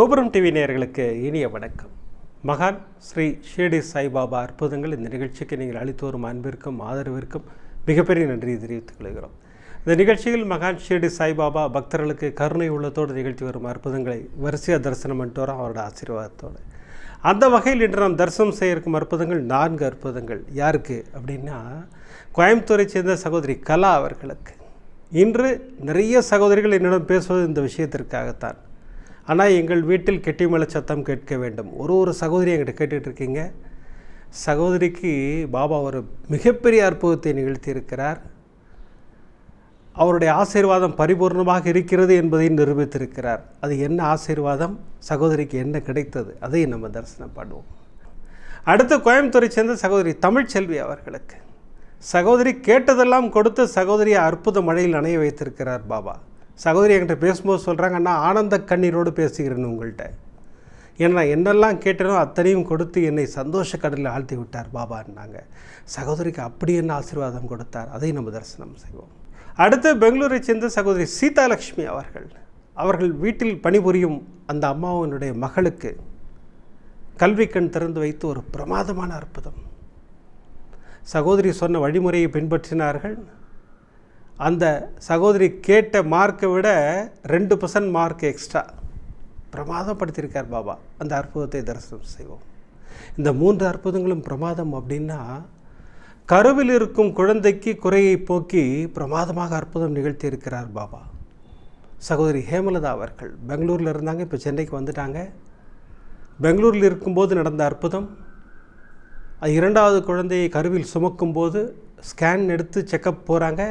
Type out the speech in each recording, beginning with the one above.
கோபுரம் டிவி நேயர்களுக்கு இனிய வணக்கம். மகான் ஸ்ரீ ஷிர்டி சாய்பாபா அற்புதங்கள் இந்த நிகழ்ச்சிக்கு நீங்கள் அளித்து வரும் அன்பிற்கும் ஆதரவிற்கும் மிகப்பெரிய நன்றியை தெரிவித்துக் கொள்கிறோம். இந்த நிகழ்ச்சியில் மகான் ஷிர்டி சாய்பாபா பக்தர்களுக்கு கருணை உள்ளத்தோடு நிகழ்த்தி வரும் அற்புதங்களை வரிசையாக தரிசனம் பண்ணிட்டு வரோம் அவரோட ஆசீர்வாதத்தோடு. அந்த வகையில் இன்று நாம் தரிசனம் செய்ய இருக்கும் அற்புதங்கள் நான்கு அற்புதங்கள் யாருக்கு அப்படின்னா கோயம்புத்தூரை சேர்ந்த சகோதரி கலா அவர்களுக்கு. இன்று நிறைய சகோதரிகள் என்னிடம் பேசுவது இந்த விஷயத்திற்காகத்தான். ஆனால் எங்கள் வீட்டில் கெட்டிமலை சத்தம் கேட்க வேண்டும். ஒரு ஒரு சகோதரி என்கிட்ட கேட்டுட்டு இருக்கீங்க சகோதரிக்கு பாபா ஒரு மிகப்பெரிய அற்புதத்தை நிகழ்த்தியிருக்கிறார். அவருடைய ஆசீர்வாதம் பரிபூர்ணமாக இருக்கிறது என்பதை நிரூபித்திருக்கிறார். அது என்ன ஆசீர்வாதம்? சகோதரிக்கு என்ன கிடைத்தது? அதை நம்ம தரிசனம் பண்ணுவோம் அடுத்து கோயம்புத்தூரை சேர்ந்த சகோதரி தமிழ்ச்செல்வி அவர்களுக்கு. சகோதரி கேட்டதெல்லாம் கொடுத்து சகோதரியை அற்புத மழையில் நனைய வைத்திருக்கிறார் பாபா. சகோதரி என்கிட்ட பேசும்போது சொல்கிறாங்க நான் ஆனந்த கண்ணீரோடு பேசுகிறேன் உங்கள்கிட்ட. ஏன்னா என்னெல்லாம் கேட்டனோ அத்தனையும் கொடுத்து என்னை சந்தோஷ கடலில் ஆழ்த்தி விட்டார் பாபான்னாங்க சகோதரிக்கு அப்படி என்ன ஆசீர்வாதம் கொடுத்தார்? அதை நம்ம தரிசனம் செய்வோம். அடுத்து பெங்களூரை சேர்ந்த சகோதரி சீதாலட்சுமி அவர்கள். அவர்கள் வீட்டில் பணிபுரியும் அந்த அம்மாவினுடைய மகளுக்கு கல்வி கண் திறந்து வைத்து ஒரு பிரமாதமான அற்புதம். சகோதரி சொன்ன வழிமுறையை பின்பற்றினார்கள். அந்த சகோதரி கேட்ட மார்க்கை விட ரெண்டு பர்சன்ட் மார்க் எக்ஸ்ட்ரா பிரமாதப்படுத்தியிருக்கார் பாபா. அந்த அற்புதத்தை தரிசனம் செய்வோம். இந்த மூன்று அற்புதங்களும் பிரமாதம் அப்படின்னா கருவில் இருக்கும் குழந்தைக்கு குறையை போக்கி பிரமாதமாக அற்புதம் நிகழ்த்தி இருக்கிறார் பாபா. சகோதரி ஹேமலதா அவர்கள் பெங்களூரில் இருந்தாங்க இப்போ சென்னைக்கு வந்துட்டாங்க. பெங்களூரில் இருக்கும்போது நடந்த அற்புதம் அது இரண்டாவது குழந்தையை கருவில் சுமக்கும்போது ஸ்கேன் எடுத்து செக்கப் போகிறாங்க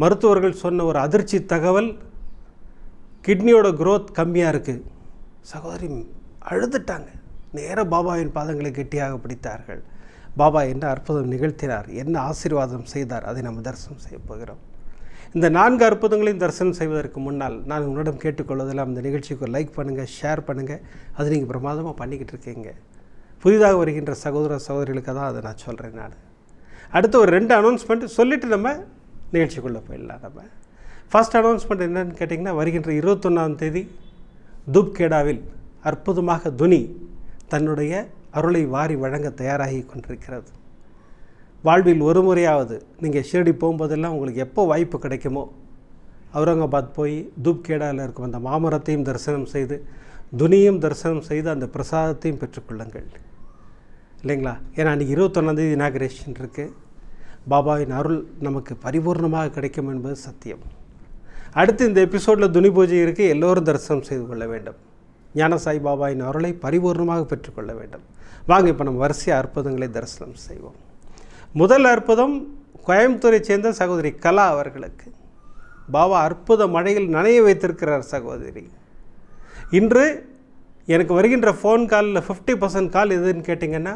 மருத்துவர்கள் சொன்ன ஒரு அதிர்ச்சி தகவல் கிட்னியோட குரோத் கம்மியாக இருக்குது சகோதரி அழுதுட்டாங்க. நேராக பாபாவின் பாதங்களை கெட்டியாக பிடித்தார்கள். பாபா என்ன அற்புதம் நிகழ்த்தினார்? என்ன ஆசீர்வாதம் செய்தார்? அதை நம்ம தரிசனம் செய்ய போகிறோம். இந்த நான்கு அற்புதங்களையும் தரிசனம் செய்வதற்கு முன்னால் நான் உங்களிடம் கேட்டுக்கொள்வதெல்லாம் இந்த நிகழ்ச்சிக்கு லைக் பண்ணுங்கள் ஷேர் பண்ணுங்கள் அது நீங்கள் பிரமாதமாக பண்ணிக்கிட்டு இருக்கீங்க. புதிதாக வருகின்ற சகோதர சகோதரிகளுக்கு தான் அதை நான் சொல்கிறேன் நான். அடுத்து ஒரு ரெண்டு அனௌன்ஸ்மெண்ட் சொல்லிவிட்டு நம்ம நிகழ்ச்சிக்குள்ளே போயிடலாம் நம்ம ஃபர்ஸ்ட் அனௌன்ஸ்மெண்ட் என்னன்னு கேட்டிங்கன்னா வருகின்ற இருபத்தொன்னாம் தேதி துப்கேடாவில் அற்புதமாக துனி தன்னுடைய அருளை வாரி வழங்க தயாராகி கொண்டிருக்கிறது. வாழ்வில் ஒரு முறையாவது நீங்கள் ஷிரடி போகும்போதெல்லாம் உங்களுக்கு எப்போ வாய்ப்பு கிடைக்குமோ அவுரங்காபாத் போய் துப்கேடாவில் இருக்கும் அந்த மாமரத்தையும் தரிசனம் செய்து துனியும் தரிசனம் செய்து அந்த பிரசாதத்தையும் பெற்றுக்கொள்ளுங்கள் இல்லைங்களா? ஏன்னா அன்றைக்கி இருபத்தொன்னாந்தேதி இனாகிரேஷன் இருக்குது பாபாவின் அருள் நமக்கு பரிபூர்ணமாக கிடைக்கும் என்பது சத்தியம். அடுத்து இந்த எபிசோடில் துணி பூஜை இருக்குது எல்லோரும் தரிசனம் செய்து கொள்ள வேண்டும். ஞானசாய் பாபாவின் அருளை பரிபூர்ணமாக பெற்றுக்கொள்ள வேண்டும். வாங்க இப்போ நம்ம வரிசை அற்புதங்களை தரிசனம் செய்வோம். முதல் அற்புதம் கோயம்புத்தூரை சேர்ந்த சகோதரி கலா அவர்களுக்கு. பாபா அற்புத மழையில் நனைய வைத்திருக்கிறார் சகோதரி. இன்று எனக்கு வருகின்ற ஃபோன் காலில் ஃபிஃப்டி பர்சன்ட் கால் எதுன்னு கேட்டிங்கன்னா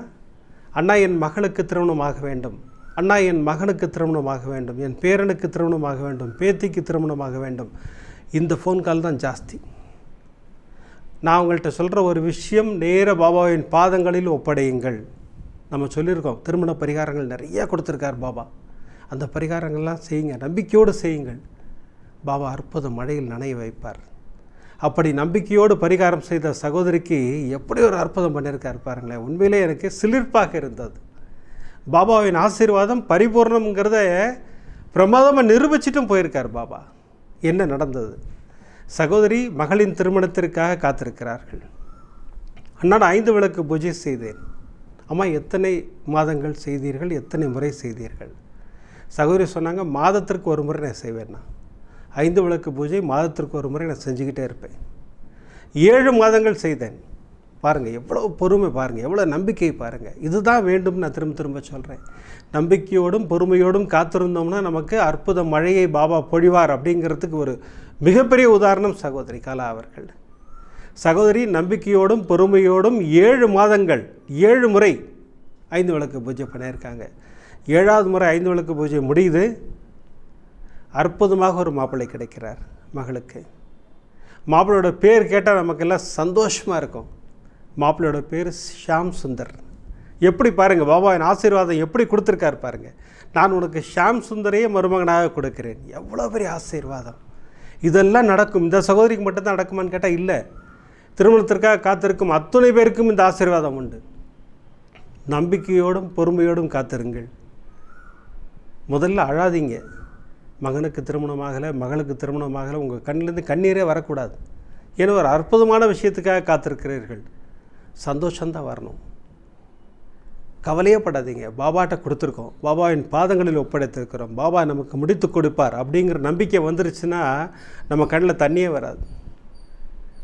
அண்ணா என் மகளுக்கு திருமணம் ஆக வேண்டும். அண்ணா என் மகனுக்கு திருமணமாக வேண்டும் என் பேரனுக்கு திருமணமாக வேண்டும் பேத்திக்கு திருமணமாக வேண்டும். இந்த ஃபோன் கால் தான் ஜாஸ்தி. நான் உங்கள்கிட்ட சொல்கிற ஒரு விஷயம் நேர பாபாவின் பாதங்களில் ஒப்படையுங்கள். நம்ம சொல்லியிருக்கோம் திருமண பரிகாரங்கள் நிறையா கொடுத்துருக்கார் பாபா. அந்த பரிகாரங்கள்லாம் செய்யுங்க நம்பிக்கையோடு செய்யுங்கள். பாபா அற்புத மழையில் நனைய வைப்பார். அப்படி நம்பிக்கையோடு பரிகாரம் செய்த சகோதரிக்கு எப்படி ஒரு அற்புதம் பண்ணியிருக்கார் பாருங்களேன். உண்மையிலே எனக்கு சிலிர்ப்பாக இருந்தது. பாபாவின் ஆசீர்வாதம் பரிபூர்ணம்ங்கிறத பிரமாதமாக நிரூபிச்சிட்டும் போயிருக்கார் பாபா. என்ன நடந்தது? சகோதரி மகளின் திருமணத்திற்காக காத்திருக்கிறார்கள். அன்னாடு ஐந்து விளக்கு பூஜை செய்தேன். அம்மா எத்தனை மாதங்கள் செய்தீர்கள்? எத்தனை முறை செய்தீர்கள்? சகோதரி சொன்னாங்க மாதத்திற்கு ஒரு முறை நான் செய்வேன்னா ஐந்து விளக்கு பூஜை மாதத்திற்கு ஒரு முறை நான் செஞ்சுக்கிட்டே இருப்பேன். ஏழு மாதங்கள் செய்தேன். பாருங்கள் எவ்வளோ பொறுமை பாருங்கள் எவ்வளோ நம்பிக்கை பாருங்கள் இதுதான் வேண்டும் நான் திரும்ப திரும்ப சொல்கிறேன் நம்பிக்கையோடும் பொறுமையோடும் காத்திருந்தோம்னா நமக்கு அற்புத மழையை பாபா பொழிவார் அப்படிங்கிறதுக்கு ஒரு மிகப்பெரிய உதாரணம் சகோதரி கலா அவர்கள். சகோதரி நம்பிக்கையோடும் பொறுமையோடும் ஏழு மாதங்கள் ஏழு முறை ஐந்து விளக்கு பூஜை பண்ணியிருக்காங்க. ஏழாவது முறை ஐந்து விளக்கு பூஜை முடியுது. அற்புதமாக ஒரு மாப்பிள்ளை கிடைக்கிறார் மகளுக்கு. மாப்பிள்ளையோட பேர் கேட்டால் நமக்கெல்லாம் சந்தோஷமாக இருக்கும். மாப்பிள்ளையோட பேர் ஷாம் சுந்தர். எப்படி பாருங்கள் பாபாவின் ஆசீர்வாதம் எப்படி கொடுத்துருக்காரு பாருங்கள் நான் உனக்கு ஷாம் சுந்தரையே மருமகனாக கொடுக்கிறேன். எவ்வளோ பெரிய ஆசீர்வாதம். இதெல்லாம் நடக்கும். இந்த சகோதரிக்கு மட்டும்தான் நடக்குமான்னு கேட்டால் இல்லை. திருமணத்திற்காக காத்திருக்கும் அத்துணை பேருக்கும் இந்த ஆசீர்வாதம் உண்டு. நம்பிக்கையோடும் பொறுமையோடும் காத்திருங்கள். முதல்ல அழாதீங்க. மகனுக்கு திருமணமாகலை மகளுக்கு திருமணமாகலை உங்கள் கண்ணிலேருந்து கண்ணீரே வரக்கூடாது. ஏன்னா ஒரு அற்புதமான விஷயத்துக்காக காத்திருக்கிறீர்கள். சந்தோஷந்தான் வரணும். கவலையே படாதீங்க பாபாட்ட கொடுத்துருக்கோம். பாபாவின் பாதங்களில் ஒப்படைத்திருக்கிறோம். பாபா நமக்கு முடித்து கொடுப்பார் அப்படிங்கிற நம்பிக்கை வந்துருச்சுன்னா நம்ம கண்ணில் தண்ணியே வராது.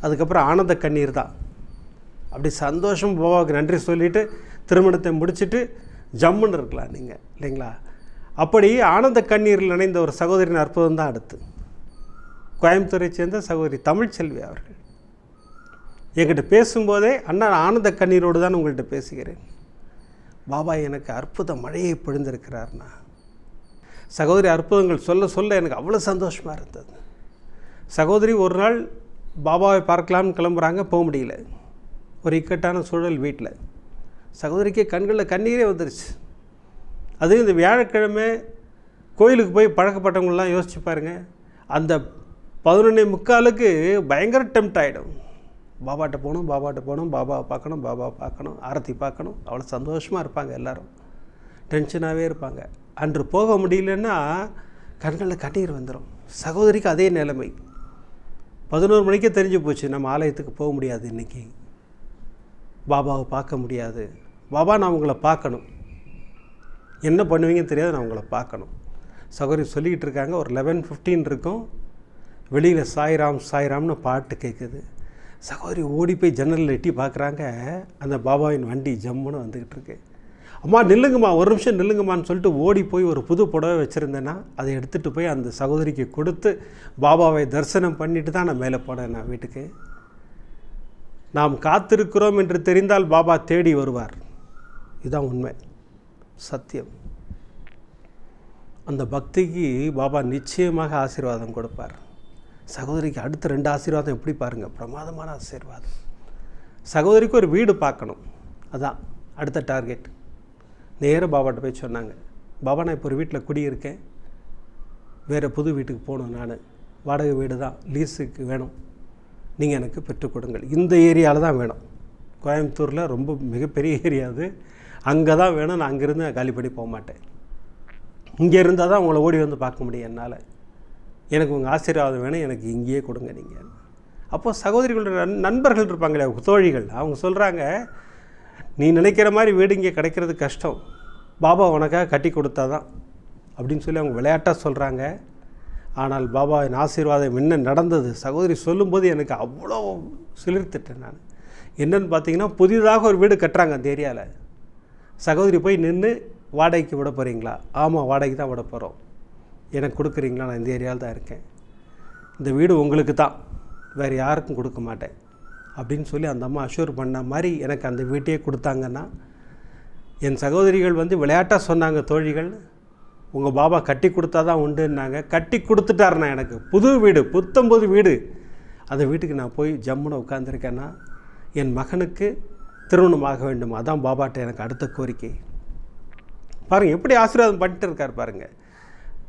அதுக்கப்புறம் ஆனந்த கண்ணீர் தான். அப்படி சந்தோஷம் பாபாவுக்கு நன்றி சொல்லிவிட்டு திருமணத்தை முடிச்சுட்டு ஜம்முன்னு இருக்கலாம் நீங்கள் இல்லைங்களா? அப்படி ஆனந்த கண்ணீரில் நினைந்த ஒரு சகோதரின் அற்புதம் தான் அடுத்து. கோயம்புத்தூரை சேர்ந்த சகோதரி தமிழ்ச்செல்வி அவர்கள். என்கிட்ட பேசும்போதே அண்ணா ஆனந்த கண்ணீரோடு தான் உங்கள்கிட்ட பேசுகிறேன். பாபா எனக்கு அற்புத மழையை பொழிந்திருக்கிறார்னா சகோதரி அற்புதங்கள் சொல்ல சொல்ல எனக்கு அவ்வளோ சந்தோஷமாக இருந்தது. சகோதரி ஒரு நாள் பாபாவை பார்க்கலாம்னு கிளம்புறாங்க போக முடியல. ஒரு இக்கட்டான சூழல் வீட்டில். சகோதரிக்கு கண்களில் கண்ணீரே வந்துருச்சு. அதுவும் இந்த வியாழக்கிழமை கோயிலுக்கு போய் பழக்கப்பட்டவங்களாம் யோசிச்சு பாருங்கள் அந்த பதினொன்னே முக்காலுக்கு பயங்கர டெம்ட் ஆகிடும் பாபாட்ட போகணும் பாபாட்ட போகணும் பாபாவை பார்க்கணும் பாபாவை பார்க்கணும் ஆரத்தி பார்க்கணும். அவ்வளோ சந்தோஷமாக இருப்பாங்க எல்லோரும். டென்ஷனாகவே இருப்பாங்க. அன்று போக முடியலன்னா கண்களில் கண்ணீர் வந்துடும் சகோதரிக்கு அதே நிலைமை. பதினோரு மணிக்கே தெரிஞ்சு போச்சு நம்ம ஆலயத்துக்கு போக முடியாது இன்றைக்கி பாபாவை பார்க்க முடியாது. பாபா நான் உங்களை பார்க்கணும். என்ன பண்ணுவீங்கன்னு தெரியாது நான் உங்களை பார்க்கணும். சகோதரி சொல்லிக்கிட்டு இருக்காங்க ஒரு லெவன் ஃபிஃப்டீன் இருக்கும். வெளியில் சாய்ராம் சாய்ராம்னு பாட்டு கேட்குது சகோதரி ஓடி போய் ஜன்னலில் எட்டி பார்க்குறாங்க. அந்த பாபாவின் வண்டி ஜம்முன்னு வந்துக்கிட்டு இருக்கு. அம்மா நில்லுங்கம்மா ஒரு நிமிஷம் நில்லுங்கம்மான்னு சொல்லிட்டு ஓடி போய் ஒரு புது புடவை வச்சுருந்தேன்னா அதை எடுத்துகிட்டு போய் அந்த சகோதரிக்கு கொடுத்து பாபாவை தரிசனம் பண்ணிட்டு தான் நான் மேலே போனேன் நான் வீட்டுக்கு. நாம் காத்திருக்கிறோம் என்று தெரிந்தால் பாபா தேடி வருவார். இதுதான் உண்மை. சத்தியம். அந்த பக்திக்கு பாபா நிச்சயமாக ஆசீர்வாதம் கொடுப்பார். சகோதரிக்கு அடுத்த ரெண்டு ஆசீர்வாதம் எப்படி பாருங்கள் பிரமாதமான ஆசீர்வாதம். சகோதரிக்கு ஒரு வீடு பார்க்கணும். அதான் அடுத்த டார்கெட். நேராக பாபாட்ட போய் சொன்னாங்க பாபா நான் இப்போ ஒரு வீட்டில் குடியிருக்கேன். வேறு புது வீட்டுக்கு போகணும் நான். வாடகை வீடு தான் லீஸுக்கு வேணும். நீங்கள் எனக்கு பெற்றுக் கொடுங்கள். இந்த ஏரியாவில் தான் வேணும். கோயம்புத்தூரில் ரொம்ப மிகப்பெரிய ஏரியா அது. அங்கே தான் வேணும். நான் அங்கேருந்து காலி பண்ணி போக மாட்டேன். இங்கே இருந்தால் தான் உங்களை ஓடி வந்து பார்க்க முடியும் என்னால். எனக்கு உங்கள் ஆசீர்வாதம் வேணும் எனக்கு இங்கேயே கொடுங்க நீங்கள் அப்போது சகோதரிகளோட நன் நண்பர்கள் இருப்பாங்களே தோழிகள் அவங்க சொல்கிறாங்க நீ நினைக்கிற மாதிரி வீடு இங்கே கிடைக்கிறது கஷ்டம். பாபா உனக்காக கட்டி கொடுத்தா தான். அப்படின்னு சொல்லி அவங்க விளையாட்டாக சொல்கிறாங்க ஆனால் பாபாவின் ஆசீர்வாதம் என்ன நடந்தது? சகோதரி சொல்லும்போது எனக்கு அவ்வளோ சிலிர்த்துட்டேன் நான். என்னென்னு பார்த்தீங்கன்னா புதிதாக ஒரு வீடு கட்டுறாங்க அந்த ஏரியாவில் சகோதரி போய் நின்று வாடகைக்கு விட போகிறீங்களா ஆமாம் வாடகைக்கு தான் விட போகிறோம் எனக்கு கொடுக்குறீங்களா? நான் இந்த ஏரியாவில் தான் இருக்கேன். இந்த வீடு உங்களுக்கு தான். வேறு யாருக்கும் கொடுக்க மாட்டேன். அப்படின்னு சொல்லி அந்த அம்மா அஷூர் பண்ண மாதிரி எனக்கு அந்த வீட்டையே கொடுத்தாங்கன்னா என் சகோதரிகள் வந்து விளையாட்டாக சொன்னாங்க தோழிகள் உங்கள் பாபா கட்டி கொடுத்தா தான் உண்டுன்னாங்க. கட்டி கொடுத்துட்டாருண்ணா எனக்கு. புது வீடு புத்தம்புது வீடு. அந்த வீட்டுக்கு நான் போய் ஜம்முன்னு உட்காந்துருக்கேன்னா என் மகனுக்கு திருமணம் ஆக வேண்டும். அதான் பாபாட்ட எனக்கு அடுத்த கோரிக்கை. பாருங்கள் எப்படி ஆசீர்வாதம் பண்ணிட்டு இருக்கார் பாருங்கள்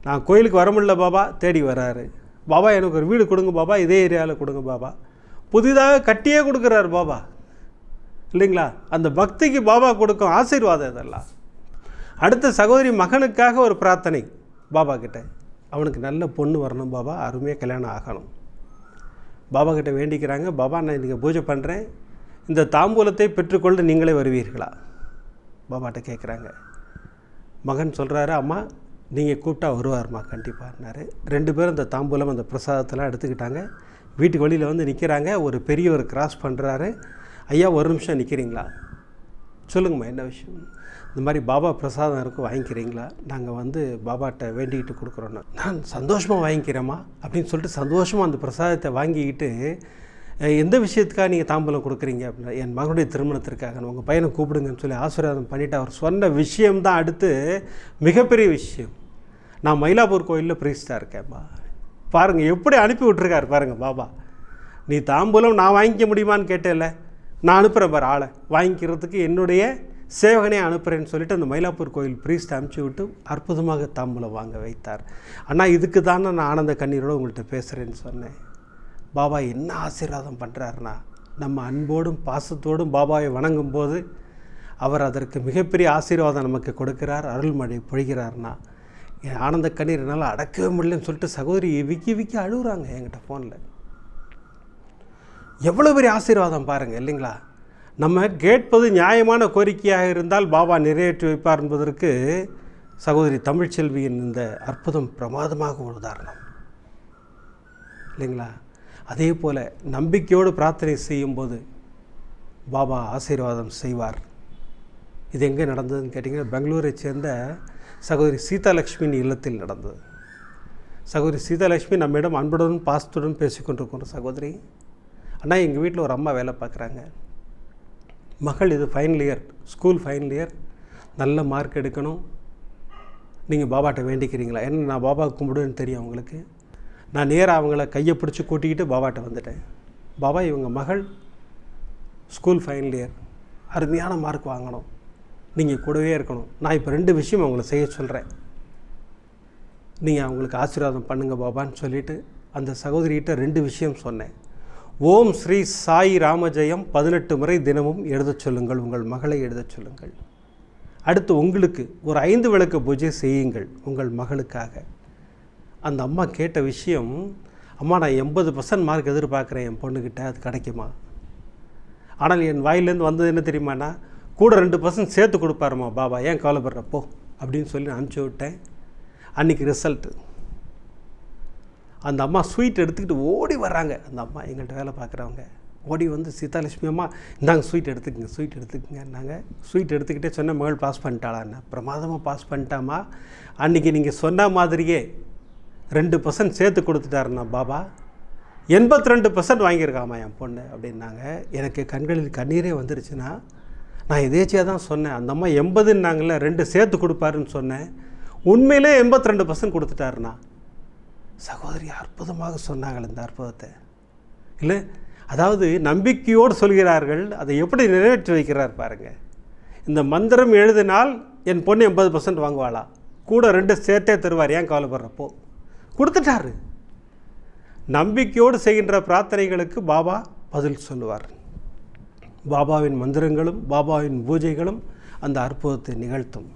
நான் கோயிலுக்கு வர முடியல பாபா தேடி வராரு. பாபா எனக்கு ஒரு வீடு கொடுங்க பாபா இதே ஏரியாவில் கொடுங்க பாபா. புதிதாக கட்டியே கொடுக்குறாரு பாபா. இல்லைங்களா? அந்த பக்திக்கு பாபா கொடுக்கும் ஆசீர்வாதம் இதெல்லாம். அடுத்த சகோதரி மகனுக்காக ஒரு பிரார்த்தனை பாபா கிட்ட. அவனுக்கு நல்ல பொண்ணு வரணும் பாபா அருமையாக கல்யாணம் ஆகணும். பாபா கிட்ட வேண்டிக்கிறாங்க பாபா நான் இன்றைக்கி பூஜை பண்ணுறேன் இந்த தாம்பூலத்தை பெற்றுக்கொண்டு நீங்களே வருவீர்களா? பாபாட்ட கேட்குறாங்க மகன் சொல்கிறாரு அம்மா நீங்கள் கூப்பிட்டா வருவார்மா கண்டிப்பாகனாரு ரெண்டு பேரும் அந்த தாம்பூலம் அந்த பிரசாதத்தெல்லாம் எடுத்துக்கிட்டாங்க. வீட்டுக்கு வழியில் வந்து நிற்கிறாங்க ஒரு பெரியவர் கிராஸ் பண்ணுறாரு ஐயா ஒரு நிமிஷம் நிற்கிறீங்களா சொல்லுங்கம்மா என்ன விஷயம்? இந்த மாதிரி பாபா பிரசாதம் இருக்கும் வாங்கிக்கிறீங்களா? நாங்கள் வந்து பாபாட்ட வேண்டிக்கிட்டு கொடுக்குறோன்னு நான் சந்தோஷமாக வாங்கிக்கிறேம்மா அப்படின்னு சொல்லிட்டு சந்தோஷமாக அந்த பிரசாதத்தை வாங்கிக்கிட்டு எந்த விஷயத்துக்காக நீங்கள் தாம்பூலம் கொடுக்குறீங்க? அப்படின்னா என் மகனுடைய திருமணத்திற்காக. உங்கள் பையனை கூப்பிடுங்கன்னு சொல்லி ஆசீர்வாதம் பண்ணிவிட்டு அவர் சொன்ன விஷயம்தான் அடுத்து மிகப்பெரிய விஷயம். நான் மயிலாப்பூர் கோயிலில் பிரீஸ்டாக இருக்கேன்ப்பா பாருங்கள் எப்படி அனுப்பி விட்ருக்காரு பாருங்கள் பாபா. நீ தாம்பூலம் நான் வாங்கிக்க முடியுமான்னு கேட்டேல்ல? நான் அனுப்புகிறேன் பாரு ஆளை. வாங்கிக்கிறதுக்கு என்னுடைய சேவகனே அனுப்புகிறேன்னு சொல்லிட்டு அந்த மயிலாப்பூர் கோயில் ப்ரீஸ்ட் அனுப்பிச்சி விட்டு அற்புதமாக தாம்பூலம் வாங்க வைத்தார். அண்ணா இதுக்கு தானே நான் ஆனந்த கண்ணீரோடு உங்கள்கிட்ட பேசுகிறேன்னு சொன்னேன். பாபா என்ன ஆசீர்வாதம் பண்ணுறாருண்ணா நம்ம அன்போடும் பாசத்தோடும் பாபாவை வணங்கும் போது அவர் அதற்கு மிகப்பெரிய ஆசீர்வாதம் நமக்கு கொடுக்கிறார் அருள்மழை பொழிகிறார்னா என் ஆனந்த கண்ணீர் என்னால் அடக்கவே முடியலன்னு சொல்லிட்டு சகோதரி விக்கி விக்கி அழுகுறாங்க என்கிட்ட ஃபோனில் எவ்வளோ பெரிய ஆசீர்வாதம் பாருங்கள் இல்லைங்களா? நம்ம கேட்பது நியாயமான கோரிக்கையாக இருந்தால் பாபா நிறைவேற்றி வைப்பார் என்பதற்கு சகோதரி தமிழ்ச்செல்வியின் இந்த அற்புதம் பிரமாதமாக ஒரு உதாரணம். இல்லைங்களா? அதே போல் நம்பிக்கையோடு பிரார்த்தனை செய்யும்போது பாபா ஆசீர்வாதம் செய்வார். இது எங்கே நடந்ததுன்னு கேட்டிங்கன்னா பெங்களூரை சேர்ந்த சகோதரி சீதாலட்சுமியின் இல்லத்தில் நடந்தது. சகோதரி சீதாலட்சுமி நம்மிடம் அன்புடன் பாசத்துடன் பேசிக்கொண்டிருக்கிற சகோதரி அண்ணா எங்கள் வீட்டில் ஒரு அம்மா வேலை பார்க்குறாங்க மகள் இது final year school final year நல்ல மார்க் எடுக்கணும். நீங்கள் பாபாட்ட வேண்டிக்கிறீங்களா? ஏன்னா நான் பாபா கும்பிடுன்னு தெரியும் அவங்களுக்கு நான் நேராக அவங்கள கையை பிடிச்சி கூட்டிக்கிட்டு பாபாட்ட வந்துட்டேன். பாபா இவங்க மகள் ஸ்கூல் ஃபைனல் இயர் அருமையான மார்க் வாங்கணும். நீங்கள் கூடவே இருக்கணும். நான் இப்போ ரெண்டு விஷயம் அவங்கள செய்ய சொல்கிறேன் நீங்கள் அவங்களுக்கு ஆசீர்வாதம் பண்ணுங்கள் பாபான்னு சொல்லிவிட்டு அந்த சகோதரிகிட்ட ரெண்டு விஷயம் சொன்னேன். ஓம் ஸ்ரீ சாய் ராமஜெயம் பதினெட்டு முறை தினமும் எழுதச் சொல்லுங்கள் உங்கள் மகளை எழுதச் சொல்லுங்கள். அடுத்து உங்களுக்கு ஒரு ஐந்து விளக்கு பூஜை செய்யுங்கள் உங்கள் மகளுக்காக. அந்த அம்மா கேட்ட விஷயம் அம்மா நான் எண்பது பர்சன்ட் மார்க் எதிர்பார்க்குறேன் என் பொண்ணுக்கிட்ட அது கிடைக்குமா? ஆனால் என் வாயிலேருந்து வந்தது என்ன தெரியுமாண்ணா? கூட ரெண்டு பர்சன்ட் சேர்த்து கொடுப்பாருமா பாபா ஏன் கவலைப்படுறப்போ அப்படின்னு சொல்லி நான் அனுப்பிச்சி விட்டேன். அன்றைக்கி ரிசல்ட்டு அந்த அம்மா ஸ்வீட் எடுத்துக்கிட்டு ஓடி வர்றாங்க. அந்த அம்மா எங்கள்கிட்ட வேலை பார்க்குறவங்க. ஓடி வந்து சீதாலட்சுமி அம்மா இந்தாங்க ஸ்வீட் எடுத்துக்கங்க ஸ்வீட் எடுத்துக்கங்கன்னாங்க. ஸ்வீட் எடுத்துக்கிட்டே சொன்ன மகள் பாஸ் பண்ணிட்டாளான்னு பிரமாதமாக பாஸ் பண்ணிட்டாமா அன்றைக்கி நீங்கள் சொன்ன மாதிரியே ரெண்டு பர்சன்ட் சேர்த்து கொடுத்துட்டாருண்ணா பாபா. எண்பத்தி ரெண்டு பர்சன்ட் வாங்கியிருக்காமா என் பொண்ணு அப்படின்னாங்க. எனக்கு கண்களில் கண்ணீரே வந்துருச்சுன்னா நான் எதேச்சியாக தான் சொன்னேன். அந்த அம்மா எண்பதுன்னாங்கள ரெண்டு சேர்த்து கொடுப்பாருன்னு சொன்னேன். உண்மையிலே எண்பத்தி ரெண்டு பர்சன்ட் கொடுத்துட்டாருண்ணா. சகோதரி அற்புதமாக சொன்னாங்கள் இந்த அற்புதத்தை. இல்லை அதாவது நம்பிக்கையோடு சொல்கிறார்கள் அதை எப்படி நிறைவேற்றி வைக்கிறார் பாருங்கள் இந்த மந்திரம் எழுதினால் என் பொண்ணு எண்பது பர்சன்ட் வாங்குவாளா? கூட ரெண்டு சேர்த்தே தருவார் ஏன் கவலைப்படுறப்போ? கொடுத்துட்டாரு. நம்பிக்கையோடு செய்கின்ற பிரார்த்தனைகளுக்கு பாபா பதில் சொல்லுவார். பாபாவின் மந்திரங்களும் பாபாவின் பூஜைகளும் அந்த அற்புதத்தை நிகழ்த்தும்.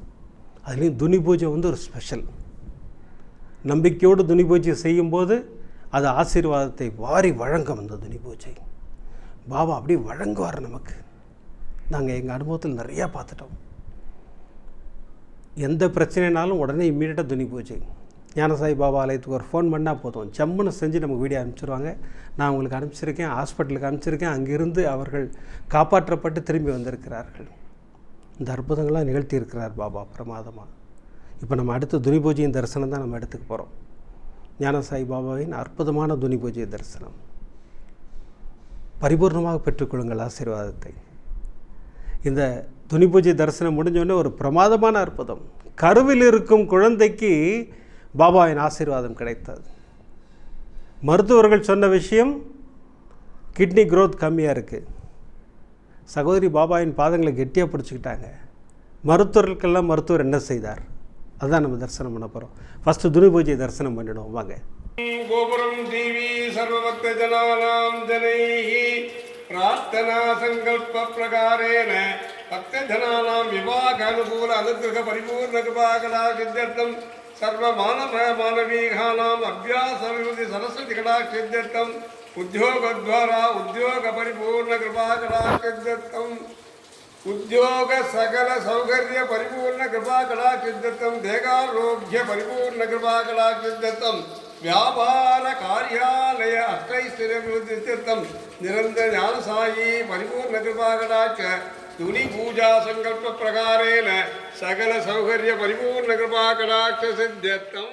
அதுலேயும் துணி பூஜை வந்து ஒரு ஸ்பெஷல் நம்பிக்கையோடு துணி பூஜை செய்யும்போது அது ஆசீர்வாதத்தை வாரி வழங்கும் அந்த துணி பூஜை. பாபா அப்படியே வழங்குவார் நமக்கு. நாங்கள் எங்கள் அனுபவத்தில் நிறையா பார்த்துட்டோம். எந்த பிரச்சனைனாலும் உடனே இம்மீடியட்டாக துணி பூஜை. ஞானசாய் பாபா ஆலயத்துக்கு ஒரு ஃபோன் பண்ணால் போதும். ஜம்முன்னு செஞ்சு நமக்கு வீடியோ அனுப்பிச்சிருவாங்க. நான் உங்களுக்கு அனுப்பிச்சிருக்கேன் ஹாஸ்பிட்டலுக்கு அனுப்பிச்சிருக்கேன். அங்கிருந்து அவர்கள் காப்பாற்றப்பட்டு திரும்பி வந்திருக்கிறார்கள். இந்த அற்புதங்களாக நிகழ்த்தியிருக்கிறார் பாபா பிரமாதமாக இப்போ நம்ம அடுத்த துனி பூஜையின் தரிசனம் தான் நம்ம எடுத்துக்க போகிறோம் ஞானசாய் பாபாவின் அற்புதமான துனி பூஜை தரிசனம். பரிபூர்ணமாக பெற்றுக்கொள்ளுங்கள் ஆசீர்வாதத்தை. இந்த துனி பூஜை தரிசனம் முடிஞ்சோடனே ஒரு பிரமாதமான அற்புதம். கருவில் இருக்கும் குழந்தைக்கு பாபாவின் ஆசீர்வாதம் கிடைத்தது. மருத்துவர்கள் சொன்ன விஷயம் கிட்னி க்ரோத் கம்மியாக இருக்குது சகோதரி பாபாவின் பாதங்களை கெட்டியாக பிடிச்சிக்கிட்டாங்க. மருத்துவர்களுக்கெல்லாம் மருத்துவர் என்ன செய்தார்? அதுதான் நம்ம தரிசனம் பண்ண போகிறோம் ஃபஸ்ட்டு துணி பூஜை தரிசனம் பண்ணிடுவோம். வாங்க. கோபுரம் தேவி சர்வபக்த ஜனானாம் ஜனைஹி. பிரார்த்தனா சங்கல்ப பிரகாரேன பக்த ஜனானாம் விவாக அனுகூல அனுகிரக பரிபூர்ண கிருபாகலா சித்தர்த்தம் సర్వమానవమానవీఘానాం అభ్యాసవివృతి సరస్వతి కటాక్షిద్యర్థం ఉద్యోగద్వారా ఉద్యోగ పరిపూర్ణ కృపాకటాక్షిద్యర్థం ఉద్యోగ సకల సౌకర్య పరిపూర్ణ కృపాకటాక్షిద్యర్థం దేహారోగ్య పరిపూర్ణ కృపాకటాక్షిద్యర్థం వ్యాపార కార్యాలయ అష్టైశ్వర్య నిరంతర జ్ఞానసాయి పరిపూర్ణ కృపాకటాక్ష ध्वनिपूजासङ्कल्पप्रकारेण सकलसौकर्यपरिपूर्णकृपाकटाक्षसिद्ध्यर्थं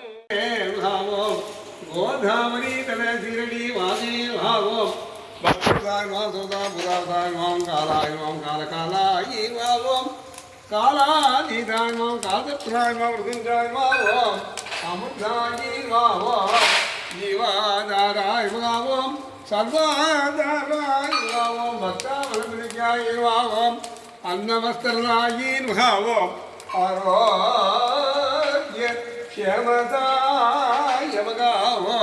प्रकार सकल भक्तुदाङ्गासोदापुरादाङ्गां कालायुवां कालकालायीभावं कालातीताङ्गां कालतत्राङ्गां मृदुञ्जायभावम् अमृतायीभावो जीवादारायभावं सर्वादारायभावं ಅನ್ನವಸ್ತ್ರನಾಗಿ ಭಾವೋ ಆರೋಗ್ಯ ಕ್ಷೇಮದಾಯಮಗಾವೋ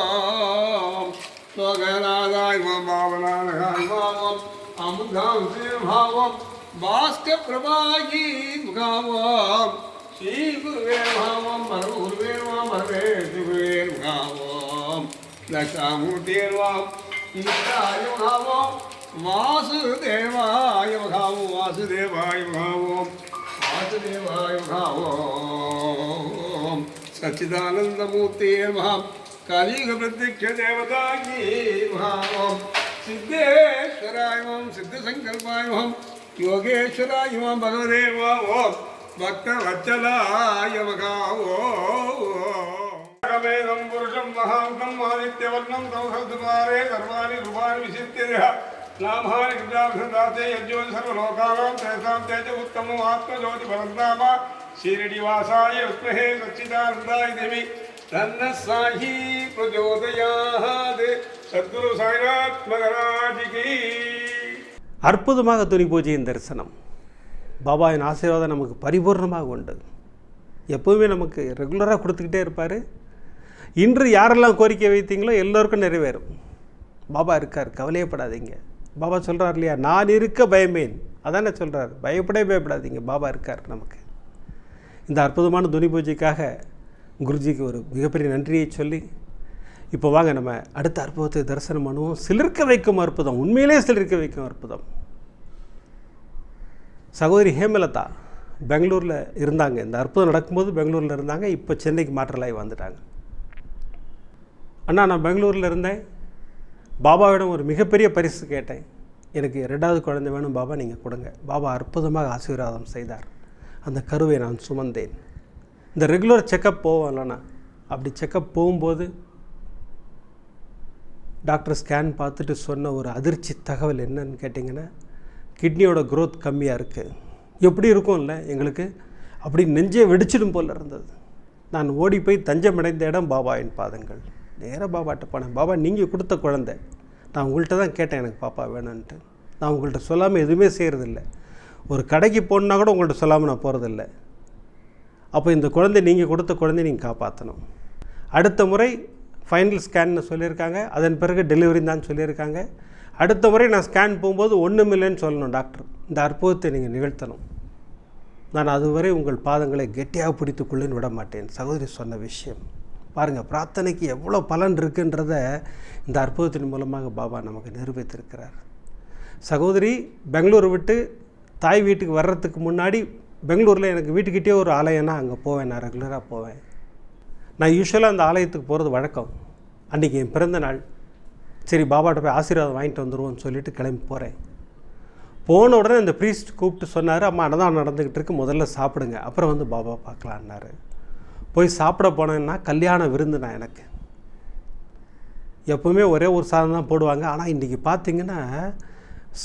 ಸ್ವಗನಾದಾಯ ಭಾವನಾಗಾಯಮಾವಂ ಅಮುಧಾಂಸಿ ಭಾವಂ ಭಾಸ್ಕ ಪ್ರಭಾಗಿ ಭಾವಂ ಶ್ರೀ ಗುರುವೇ ಭಾವಂ ಹರ ಗುರುವೇ ವಾಂ ಹರೇ ಗುರುವೇ ಭಾವಂ ದಶಾಮೂರ್ತಿರ್ವಾಂ ಈಶಾಯು ಭಾವಂ वासुदेवाय भावो वासुदेवाय भावो वासुदेवाय भावो सच्चिदानन्दमूर्ते भाव कालीप्रत्यक्ष देवता भावं सिद्धेश्वराय मां सिद्धसङ्कल्पाय मां योगेश्वराय मां भगवदे भावो भक्तवच्चलाय भावो वेदं पुरुषं महान्तं आदित्यवर्णं तौ सर्वाणि रूपाणि विशित्य लाभान யோகேஸ்வராய மாம் सर्वलोकानां तेषां तेज उत्तमो மகாவோம் வேதம் புருஷம் மகாந்தம் सच्चिदानन्दाय देवि तन्न साहि விசித்திய தேசாம் உத்தமம் சாஹி சத்குரு சாய்நாத் மகராஜ் அற்புதமாக துணி பூஜையின் தரிசனம். பாபாவின் ஆசீர்வாதம் நமக்கு பரிபூர்ணமாக உண்டு. எப்போவுமே நமக்கு ரெகுலராக கொடுத்துக்கிட்டே இருப்பார். இன்று யாரெல்லாம் கோரிக்கை வைத்தீங்களோ எல்லோருக்கும் நிறைவேறும். பாபா இருக்கார் கவலையப்படாதீங்க. பாபா சொல்கிறார் இல்லையா நான் இருக்க பயமேன். அதானே சொல்கிறார் பயப்படவே பயப்படாதீங்க பாபா இருக்கார் நமக்கு. இந்த அற்புதமான துணி பூஜைக்காக குருஜிக்கு ஒரு மிகப்பெரிய நன்றியை சொல்லி இப்போ வாங்க நம்ம அடுத்த அற்புதத்தை தரிசனம் பண்ணுவோம். சிலிர்க்க வைக்கும் அற்புதம் உண்மையிலே சிலிர்க்க வைக்கும் அற்புதம். சகோதரி ஹேமலதா பெங்களூரில் இருந்தாங்க. இந்த அற்புதம் நடக்கும்போது பெங்களூரில் இருந்தாங்க இப்போ சென்னைக்கு மாற்றலாகி வந்துட்டாங்க. அண்ணா நான் பெங்களூரில் இருந்தேன். பாபாவிடம் ஒரு மிகப்பெரிய பரிசு கேட்டேன். எனக்கு ரெண்டாவது குழந்தை வேணும் பாபா நீங்கள் கொடுங்க. பாபா அற்புதமாக ஆசீர்வாதம் செய்தார். அந்த கருவை நான் சுமந்தேன். இந்த ரெகுலர் செக்கப் போவோம்லண்ணா அப்படி செக்கப் போகும்போது டாக்டர் ஸ்கேன் பார்த்துட்டு சொன்ன ஒரு அதிர்ச்சி தகவல் என்னன்னு கேட்டிங்கன்னா கிட்னியோட க்ரோத் கம்மியாக இருக்குது எப்படி இருக்கும்ல எங்களுக்கு? அப்படி நெஞ்சே வெடிச்சிடும் போல் இருந்தது. நான் ஓடி போய் தஞ்சம் அடைந்த இடம் பாபாவின் பாதங்கள். நேராக பாபாட்ட போனேன். பாபா நீங்கள் கொடுத்த குழந்தை. நான் உங்கள்கிட்ட தான் கேட்டேன் எனக்கு பாப்பா வேணும்ன்ட்டு. நான் உங்கள்கிட்ட சொல்லாமல் எதுவுமே செய்கிறதில்ல ஒரு கடைக்கு போகணுன்னா கூட உங்கள்கிட்ட சொல்லாமல் நான் போகிறதில்ல அப்போ இந்த குழந்தை நீங்கள் கொடுத்த குழந்தைய நீங்கள் காப்பாற்றணும் அடுத்த முறை ஃபைனல் ஸ்கேன்னு சொல்லியிருக்காங்க. அதன் பிறகு டெலிவரி தான் சொல்லியிருக்காங்க. அடுத்த முறை நான் ஸ்கேன் போகும்போது ஒன்றும் இல்லைன்னு சொல்லணும் டாக்டர். இந்த அற்புதத்தை நீங்கள் நிகழ்த்தணும். நான் அதுவரை உங்கள் பாதங்களை கெட்டியாக பிடித்துக்கொள்ளுன்னு விட மாட்டேன் சகோதரி சொன்ன விஷயம். பாருங்கள் பிரார்த்தனைக்கு எவ்வளோ பலன் இருக்குன்றத இந்த அற்புதத்தின் மூலமாக பாபா நமக்கு நிரூபித்திருக்கிறார். சகோதரி பெங்களூர் விட்டு தாய் வீட்டுக்கு வர்றதுக்கு முன்னாடி பெங்களூரில் எனக்கு வீட்டுக்கிட்டே ஒரு ஆலயம்னா அங்கே போவேன் நான் ரெகுலராக போவேன். நான் யூஸ்வலாக அந்த ஆலயத்துக்கு போகிறது வழக்கம். அன்றைக்கி என் பிறந்த நாள். சரி பாபாட்ட போய் ஆசீர்வாதம் வாங்கிட்டு வந்துடுவோம்னு சொல்லிட்டு கிளம்பி போகிறேன் போன உடனே அந்த ப்ரீஸ்ட் கூப்பிட்டு சொன்னார் அம்மா அன்னதான் நடந்துக்கிட்டு இருக்கு முதல்ல சாப்பிடுங்க அப்புறம் வந்து பாபா பார்க்கலான்னாரு போய் சாப்பிட போனேன்னா கல்யாண விருந்துண்ணா எனக்கு. எப்போவுமே ஒரே ஒரு சாதம் தான் போடுவாங்க. ஆனால் இன்றைக்கி பார்த்தீங்கன்னா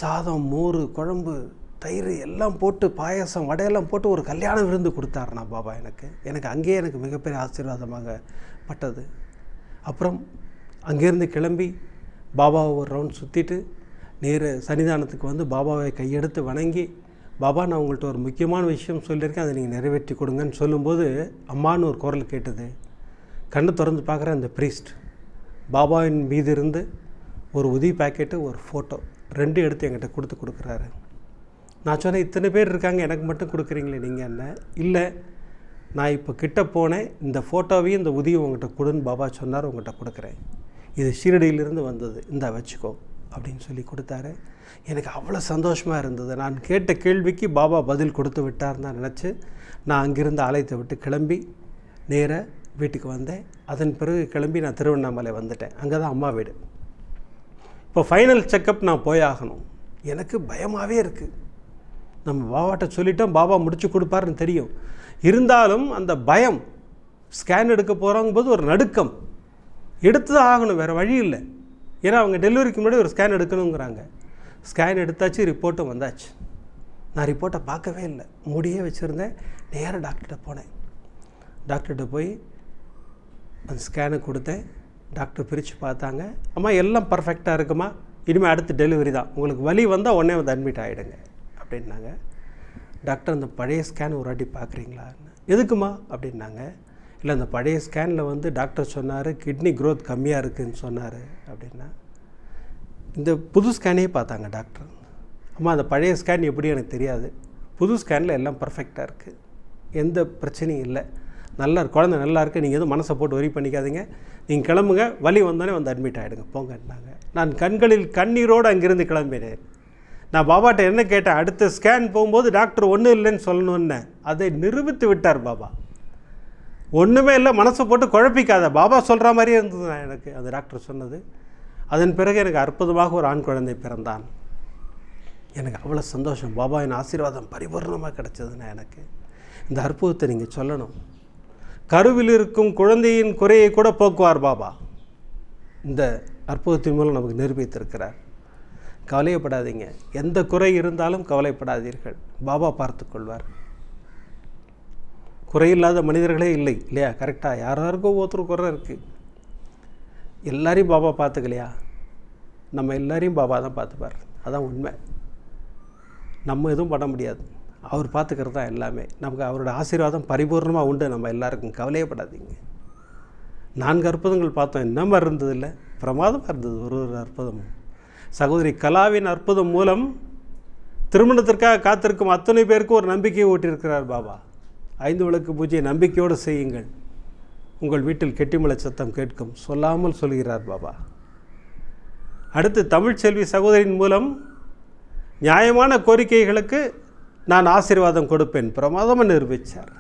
சாதம் மோர் குழம்பு தயிர் எல்லாம் போட்டு பாயாசம் வடையெல்லாம் போட்டு ஒரு கல்யாண விருந்து கொடுத்தாருண்ணா பாபா எனக்கு. எனக்கு அங்கேயே எனக்கு மிகப்பெரிய ஆசீர்வாதமாக பட்டது. அப்புறம் அங்கேருந்து கிளம்பி பாபாவை ஒரு ரவுண்ட் சுற்றிட்டு நேர் சன்னிதானத்துக்கு வந்து பாபாவை கையெடுத்து வணங்கி பாபா நான் உங்கள்கிட்ட ஒரு முக்கியமான விஷயம் சொல்லியிருக்கேன். அதை நீங்கள் நிறைவேற்றி கொடுங்கன்னு சொல்லும்போது அம்மான்னு ஒரு குரல் கேட்டது. கண்ணு திறந்து பார்க்குற அந்த ப்ரீஸ்ட் பாபாவின் மீது இருந்து ஒரு உதவி பாக்கெட்டு ஒரு ஃபோட்டோ ரெண்டு எடுத்து என்கிட்ட கொடுத்து கொடுக்குறாரு. நான் சொன்னேன் இத்தனை பேர் இருக்காங்க எனக்கு மட்டும் கொடுக்குறீங்களே நீங்கள் என்ன? இல்லை நான் இப்போ கிட்ட போனேன். இந்த ஃபோட்டோவையும் இந்த உதவி உங்கள்கிட்ட கொடுன்னு பாபா சொன்னார் உங்கள்கிட்ட கொடுக்குறேன். இது ஷீரடியிலிருந்து வந்தது. இந்த வச்சுக்கோ அப்படின்னு சொல்லி கொடுத்தாரு. எனக்கு அவ்வளோ சந்தோஷமாக இருந்தது. நான் கேட்ட கேள்விக்கு பாபா பதில் கொடுத்து விட்டார் தான் நினச்சி நான் அங்கிருந்து ஆலயத்தை விட்டு கிளம்பி நேராக வீட்டுக்கு வந்தேன். அதன் பிறகு கிளம்பி நான் திருவண்ணாமலை வந்துட்டேன். அங்கே தான் அம்மா வீடு. இப்போ ஃபைனல் செக்கப் நான் போய் ஆகணும். எனக்கு பயமாகவே இருக்குது நம்ம பாபாட்ட சொல்லிட்டோம் பாபா முடிச்சு கொடுப்பாருன்னு தெரியும். இருந்தாலும் அந்த பயம் ஸ்கேன் எடுக்க போகிறவங்க போது ஒரு நடுக்கம். எடுத்து தான் ஆகணும் வேறு வழி இல்லை. ஏன்னா அவங்க டெலிவரிக்கு முன்னாடி ஒரு ஸ்கேன் எடுக்கணுங்கிறாங்க. ஸ்கேன் எடுத்தாச்சு ரிப்போர்ட்டும் வந்தாச்சு. நான் ரிப்போர்ட்டை பார்க்கவே இல்லை. மூடியே வச்சுருந்தேன். நேராக டாக்டர்கிட்ட போனேன். டாக்டர்கிட்ட போய் அந்த ஸ்கேனை கொடுத்தேன். டாக்டர் பிரித்து பார்த்தாங்க. அம்மா எல்லாம் பர்ஃபெக்டாக இருக்குமா? இனிமேல் அடுத்து டெலிவரி தான். உங்களுக்கு வலி வந்தால் உடனே வந்து அட்மிட் ஆகிடுங்க அப்படின்னாங்க. டாக்டர் அந்த பழைய ஸ்கேன் ஒரு வாட்டி பார்க்குறீங்களா? எதுக்குமா? அப்படின்னாங்க. இல்லை அந்த பழைய ஸ்கேனில் வந்து டாக்டர் சொன்னார் கிட்னி க்ரோத் கம்மியாக இருக்குதுன்னு சொன்னார் அப்படின்னா. இந்த புது ஸ்கேனே பார்த்தாங்க டாக்டர் அம்மா அந்த பழைய ஸ்கேன் எப்படி எனக்கு தெரியாது. புது ஸ்கேனில் எல்லாம் பர்ஃபெக்டாக இருக்குது எந்த பிரச்சனையும் இல்லை. நல்லா குழந்தை நல்லா இருக்குது நீங்கள் எதுவும் மனசை போட்டு வரி பண்ணிக்காதீங்க. நீங்கள் கிளம்புங்க. வலி வந்தோடனே வந்து அட்மிட் ஆகிடுங்க போங்கன்னாங்க நான் கண்களில் கண்ணீரோடு அங்கிருந்து கிளம்பினேன். நான் பாபாட்ட என்ன கேட்டேன்? அடுத்த ஸ்கேன் போகும்போது டாக்டர் ஒன்றும் இல்லைன்னு சொல்லணும்னு. அதை நிரூபித்து விட்டார் பாபா. ஒன்றுமே இல்லை. மனசை போட்டு குழப்பிக்காத. பாபா சொல்கிற மாதிரியே இருந்தது நான் எனக்கு. அந்த டாக்டர் சொன்னது. அதன் பிறகு எனக்கு அற்புதமாக ஒரு ஆண் குழந்தை பிறந்தான். எனக்கு அவ்வளோ சந்தோஷம். பாபாவின் ஆசீர்வாதம் பரிபூர்ணமாக கிடச்சதுன்னா எனக்கு. இந்த அற்புதத்தை நீங்கள் சொல்லணும். கருவில் இருக்கும் குழந்தையின் குறையை கூட போக்குவார் பாபா. இந்த அற்புதத்தின் மூலம் நமக்கு நிரூபித்திருக்கிறார். கவலையப்படாதீங்க. எந்த குறை இருந்தாலும் கவலைப்படாதீர்கள். பாபா பார்த்துக்கொள்வார் குறையில்லாத மனிதர்களே இல்லை இல்லையா? கரெக்டாக யாராருக்கோ ஒருத்தர் குறை இருக்குது எல்லாரையும் பாபா பார்த்துக்கலையா? நம்ம எல்லாரையும் பாபா தான் பார்த்துப்பார். அதான் உண்மை. நம்ம எதுவும் பண்ண முடியாது. அவர் பார்த்துக்கிறது தான் எல்லாமே. நமக்கு அவரோட ஆசீர்வாதம் பரிபூர்ணமாக உண்டு. நம்ம எல்லாருக்கும் கவலையப்படாதீங்க. நான்கு அற்புதங்கள் பார்த்தோம். என்ன மாதிரி இருந்தது இல்லை? பிரமாதமாக இருந்தது. ஒரு ஒரு அற்புதமும். சகோதரி கலாவின் அற்புதம் மூலம் திருமணத்திற்காக காத்திருக்கும் அத்தனை பேருக்கு ஒரு நம்பிக்கையை ஓட்டியிருக்கிறார் பாபா. ஐந்து விளக்கு பூஜையை நம்பிக்கையோடு செய்யுங்கள். உங்கள் வீட்டில் கெட்டிமலை சத்தம் கேட்கும். சொல்லாமல் சொல்கிறார் பாபா. அடுத்து தமிழ்ச்செல்வி சகோதரியின் மூலம் நியாயமான கோரிக்கைகளுக்கு நான் ஆசீர்வாதம் கொடுப்பேன். பிரமாதமாக நிரூபித்தார்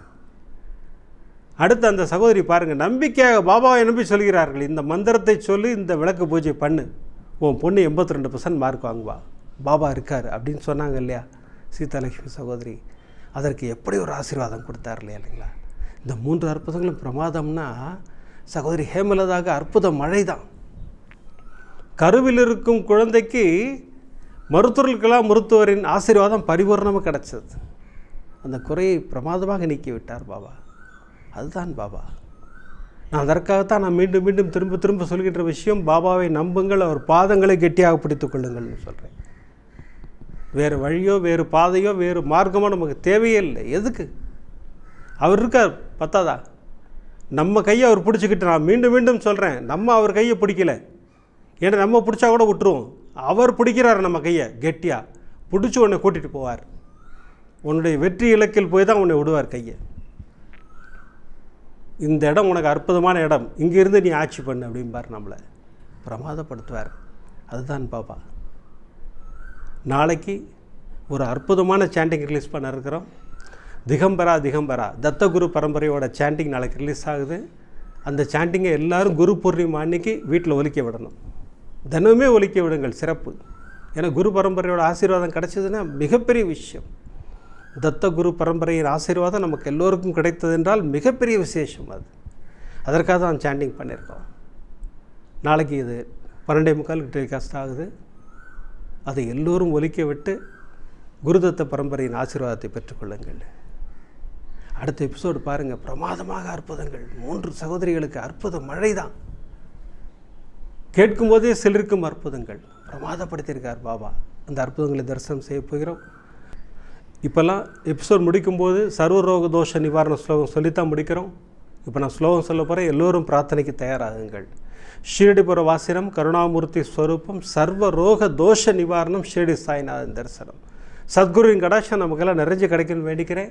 அடுத்து அந்த சகோதரி பாருங்கள் நம்பிக்கையாக பாபாவை நம்பி சொல்கிறார்கள் இந்த மந்திரத்தை சொல்லி இந்த விளக்கு பூஜை பண்ணு. உன் பொண்ணு எண்பத்தி ரெண்டு பர்சன்ட் மார்க் வாங்குவா. பாபா இருக்கார் அப்படின்னு சொன்னாங்க இல்லையா சீதாலட்சுமி சகோதரி. அதற்கு எப்படி ஒரு ஆசீர்வாதம் கொடுத்தார் இல்லையா இல்லைங்களா? இந்த மூன்று அற்புதங்களும் பிரமாதம்னா சகோதரி ஹேமலதாக அற்புத மழை தான் கருவில் இருக்கும் குழந்தைக்கு மருத்துவர்களுக்கெல்லாம் மருத்துவரின் ஆசீர்வாதம் பரிபூர்ணமாக கிடச்சது. அந்த குறையை பிரமாதமாக நீக்கிவிட்டார் பாபா. அதுதான் பாபா. நான் அதற்காகத்தான் நான் மீண்டும் மீண்டும் திரும்ப திரும்ப சொல்கின்ற விஷயம் பாபாவை நம்புங்கள் அவர் பாதங்களை கெட்டியாக பிடித்துக் கொள்ளுங்கள்னு சொல்கிறேன் வேறு வழியோ வேறு பாதையோ வேறு மார்க்கமோ நமக்கு தேவையே இல்லை. எதுக்கு? அவர் இருக்கார் பத்தாதா? நம்ம கையை அவர் பிடிச்சிக்கிட்டு நான் மீண்டும் மீண்டும் சொல்கிறேன் நம்ம அவர் கையை பிடிக்கல. ஏன்னா நம்ம பிடிச்சா கூட விட்டுருவோம். அவர் பிடிக்கிறார் நம்ம கையை கெட்டியாக பிடிச்சி உன்னை கூட்டிகிட்டு போவார். உன்னுடைய வெற்றி இலக்கில் போய் தான் உன்னை விடுவார் கையை. இந்த இடம் உனக்கு அற்புதமான இடம். இங்கேருந்து நீ ஆட்சி பண்ணு அப்படிம்பார் நம்மளை. பிரமாதப்படுத்துவார். அதுதான் பாப்பா நாளைக்கு ஒரு அற்புதமான சாண்டிங் ரிலீஸ் பண்ண இருக்கிறோம். திகம்பரா திகம்பரா. தத்தகுரு பரம்பரையோட சாண்டிங் நாளைக்கு ரிலீஸ் ஆகுது. அந்த சாண்டிங்கை எல்லாரும் குரு பூர்ணிமா அன்னைக்கு வீட்டில் ஒலிக்க விடணும். தினமே ஒலிக்க விடுங்கள் சிறப்பு. ஏன்னா குரு பரம்பரையோட ஆசீர்வாதம் கிடச்சதுன்னா மிகப்பெரிய விஷயம். தத்த குரு பரம்பரையின் ஆசீர்வாதம் நமக்கு எல்லோருக்கும் கிடைத்தது என்றால் மிகப்பெரிய விசேஷம் அது. அதற்காக தான் சாண்டிங் பண்ணியிருக்கோம். நாளைக்கு இது பன்னெண்டே முக்காலுக்கு டெலிகாஸ்ட் ஆகுது. அதை எல்லோரும் ஒலிக்க விட்டு குருதத்த பரம்பரையின் ஆசீர்வாதத்தை பெற்றுக்கொள்ளுங்கள். அடுத்த எபிசோடு பாருங்கள் பிரமாதமாக அற்புதங்கள். மூன்று சகோதரிகளுக்கு அற்புத மழை தான் கேட்கும்போதே சிலருக்கும் அற்புதங்கள். பிரமாதப்படுத்தியிருக்கார் பாபா. அந்த அற்புதங்களை தரிசனம் செய்ய போகிறோம். இப்போல்லாம் எபிசோட் முடிக்கும்போது சர்வரோக தோஷ நிவாரண ஸ்லோகம் சொல்லித்தான் முடிக்கிறோம். இப்போ நான் ஸ்லோகம் சொல்ல போகிறேன் எல்லோரும் பிரார்த்தனைக்கு தயாராகுங்கள். ஷீரடிபுர வாசினம் கருணாமூர்த்தி ஸ்வரூபம் சர்வ ரோக தோஷ நிவாரணம் ஷீரடி சாய்நாதன் தரிசனம். சத்குருவின் கடாட்சம் நமக்கெல்லாம் நிறைஞ்சு கிடைக்குன்னு வேண்டிக்கிறேன்.